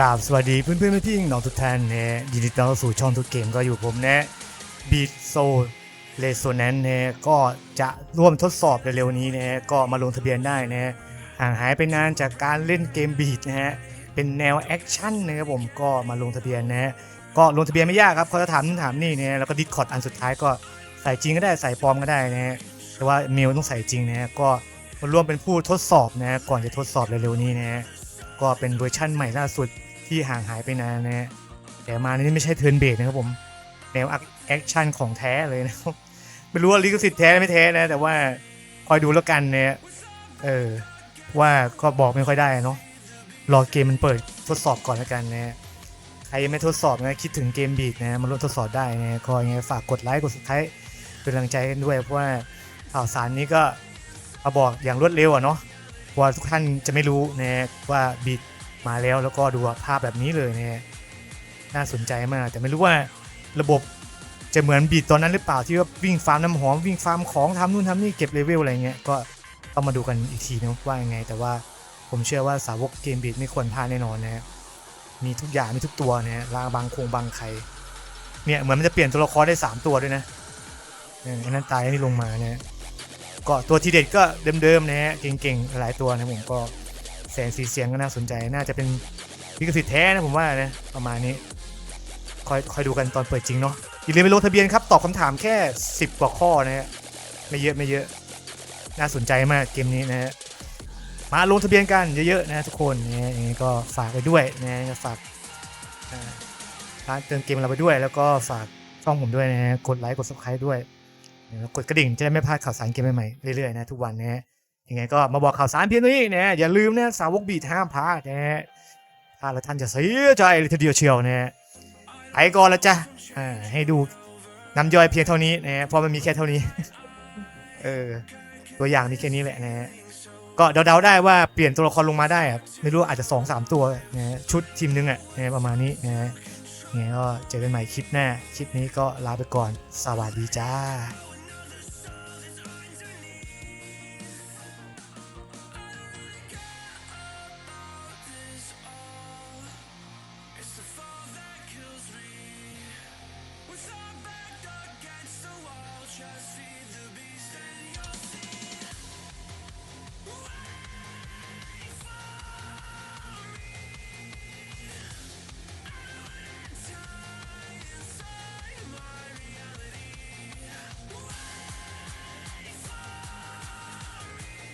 กราบสวัสดีเพื่อนเพื่อนๆพี่ๆน้องทุกท่านนะยินดีต้อนรับสู่ช่องทุกเกมก็อยู่ผมนะบีทโซเลโซแนนนะก็จะร่วมทดสอบเร็วๆนี้นะก็มาลงทะเบียนได้นะห่างหายไปนานจากการเล่นเกมบีทนะฮะเป็นแนวแอคชั่นนะครับผมก็มาลงทะเบียนนะก็ลงทะเบียนไม่ยากครับเขาจะถามนู่นถามนี่นะแล้วก็ดิสคอร์ดอันสุดท้ายก็ใส่จริงก็ได้ใส่ปลอมก็ได้นะแต่ว่าเมลต้องใส่จริงนะก็มาร่วมเป็นผู้ทดสอบนะก่อนจะทดสอบเร็วๆนี้นะก็เป็นเวอร์ชั่นใหม่ล่าสุด ที่ห่างหายไปนานนะฮะแต่มานี่ไม่ใช่เทิร์นเบรนะครับผมแนวแอคชั่นของแท้เลยนะครับไม่รู้ว่าลิขสิทธิ์แท้ไม่แท้นะ แต่ว่าคอยดูแล้วกันเนี่ยเออว่าก็บอกไม่ค่อยได้เนาะรอเกมมันเปิดทดสอบก่อนแล้วกันนะใครยังไม่ทดสอบนะคิดถึงเกมบีดนะมาร่วมทดสอบได้นะก็ยังไงฝากกดไลค์กดสุดท้ายเป็นกำลังใจกันด้วยเพราะว่าข่าวสารนี้ก็มาบอกอย่างรวดเร็วอะเนาะเพราะว่าทุกท่านจะไม่รู้นะว่าบีด มาแล้วแล้วก็ดูภาพแบบนี้เลยนะน่าสนใจมาก แต่ไม่รู้ว่าระบบจะเหมือนบีดตอนนั้นหรือเปล่าที่ว่าวิ่งฟาร์มน้ำหอมวิ่งฟาร์มของทำนู่นทำนี่เก็บเลเวลอะไรเงี้ยก็ต้องมาดูกันอีกทีนะว่ายังไง แต่ว่าผมเชื่อว่าสาวกเกมบีดไม่ควรพลาดแน่นอนนะมีทุกอย่างมีทุกตัวนะลาบางคงบางใครเนี่ยเหมือนมันจะเปลี่ยนตัวละครได้สามตัวด้วยนะอันนั้นตายอันนี้ลงมานะก็ตัวทีเด็ดก็เดิมๆนะฮะเก่งๆหลายตัวนะผมก็ สงสีเสียงก็น่าสนใจน่าจะเป็นลิขสิทธิ์แท้นะผมว่านะประมาณนี้คอยคอยดูกันตอนเปิดจริงเนาะอย่าลืมไปลงทะเบียนครับตอบคำถามแค่ 10 กว่าข้อนะฮะไม่เยอะไม่เยอะ น่าสนใจมากเกมนี้นะฮะมาลงทะเบียนกันเยอะๆนะทุกคนนะฮะยังไงก็ฝากไปด้วยนะฝากร้านเติมเกมเราไปด้วย แล้วก็ฝากช่องผมด้วยนะฮะกดไลค์กด subscribe ด้วยแล้วกดกระดิ่งจะได้ไม่พลาดข่าวสารเกมใหม่ๆเรื่อยๆนะทุกวันนะฮะ ยังไงก็มาบอกข่าวสารเพียงเท่านี้นะอย่าลืมนะสาวกบีทห้ามพลาดนะฮะพลาดแล้วท่านจะเสียใจเลยทีเดียวเชียวนะฮะไปก่อนละจ้ะให้ดูน้ำย่อยเพียงเท่านี้นะฮะเพราะมันมีแค่เท่านี้เออตัวอย่างมีแค่นี้แหละนะฮะก็เดาๆได้ว่าเปลี่ยนตัวละครลงมาได้อะไม่รู้อาจจะสองสามตัวนะฮะชุดทีมนึงอะนะฮะประมาณนี้นะฮะยังไงก็เจอกันใหม่คลิปหน้า คลิปนี้ก็ลาไปก่อน สวัสดีจ้า